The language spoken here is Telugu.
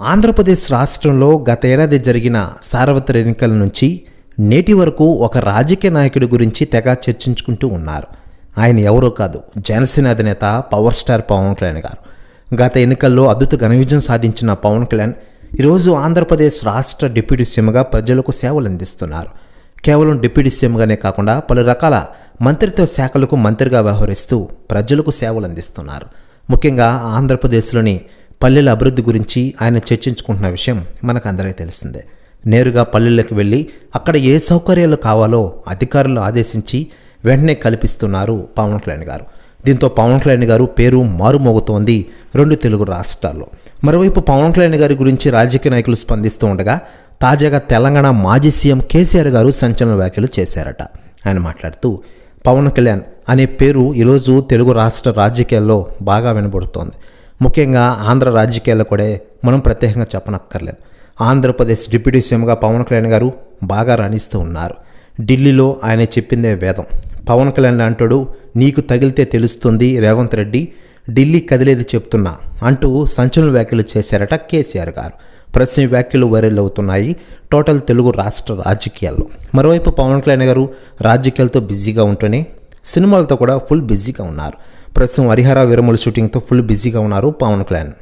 ఆంధ్రప్రదేశ్ రాష్ట్రంలో గత ఏడాది జరిగిన సార్వత్రిక ఎన్నికల నుంచి నేటి వరకు ఒక రాజకీయ నాయకుడి గురించి తెగ చర్చించుకుంటూ ఉన్నారు. ఆయన ఎవరో కాదు జనసేన అధినేత పవర్ స్టార్ పవన్ కళ్యాణ్ గారు. గత ఎన్నికల్లో అద్భుత ఘన విజయం సాధించిన పవన్ కళ్యాణ్ ఈరోజు ఆంధ్రప్రదేశ్ రాష్ట్ర డిప్యూటీ సీఎంగా ప్రజలకు సేవలు అందిస్తున్నారు. కేవలం డిప్యూటీ సీఎంగానే కాకుండా పలు రకాల మంత్రిత్వ శాఖలకు మంత్రిగా వ్యవహరిస్తూ ప్రజలకు సేవలు అందిస్తున్నారు. ముఖ్యంగా ఆంధ్రప్రదేశ్లోని పల్లెల అభివృద్ధి గురించి ఆయన చర్చించుకుంటున్న విషయం మనకు అందరికీ తెలిసిందే. నేరుగా పల్లెలకు వెళ్ళి అక్కడ ఏ సౌకర్యాలు కావాలో అధికారులు ఆదేశించి వెంటనే కల్పిస్తున్నారు పవన్ కళ్యాణ్ గారు. దీంతో పవన్ కళ్యాణ్ గారు పేరు మారుమోగుతోంది రెండు తెలుగు రాష్ట్రాల్లో. మరోవైపు పవన్ కళ్యాణ్ గారి గురించి రాజకీయ నాయకులు స్పందిస్తూ ఉండగా తాజాగా తెలంగాణ మాజీ సీఎం కేసీఆర్ గారు సంచలన వ్యాఖ్యలు చేశారట. ఆయన మాట్లాడుతూ పవన్ కళ్యాణ్ అనే పేరు ఈరోజు తెలుగు రాష్ట్ర రాజకీయాల్లో బాగా వినబడుతోంది. ముఖ్యంగా ఆంధ్ర రాజకీయాల్లో కూడా మనం ప్రత్యేకంగా చెప్పనక్కర్లేదు. ఆంధ్రప్రదేశ్ డిప్యూటీ సీఎంగా పవన్ కళ్యాణ్ గారు బాగా రాణిస్తూ ఉన్నారు. ఢిల్లీలో ఆయన చెప్పిందే వేదం. పవన్ కళ్యాణ్ అంటాడు నీకు తగిలితే తెలుస్తుంది రేవంత్ రెడ్డి ఢిల్లీ కదిలేది చెప్తున్నా అంటూ సంచలన వ్యాఖ్యలు చేశారట కేసీఆర్ గారు. ప్రశ్న వ్యాఖ్యలు వైరల్ అవుతున్నాయి టోటల్ తెలుగు రాష్ట్ర రాజకీయాల్లో. మరోవైపు పవన్ కళ్యాణ్ గారు రాజకీయాలతో బిజీగా ఉంటూనే సినిమాలతో కూడా ఫుల్ బిజీగా ఉన్నారు. ప్రస్తుతం హరిహర వీరములు షూటింగ్తో ఫుల్ బిజీగా ఉన్నారు పవన్ కళ్యాణ్.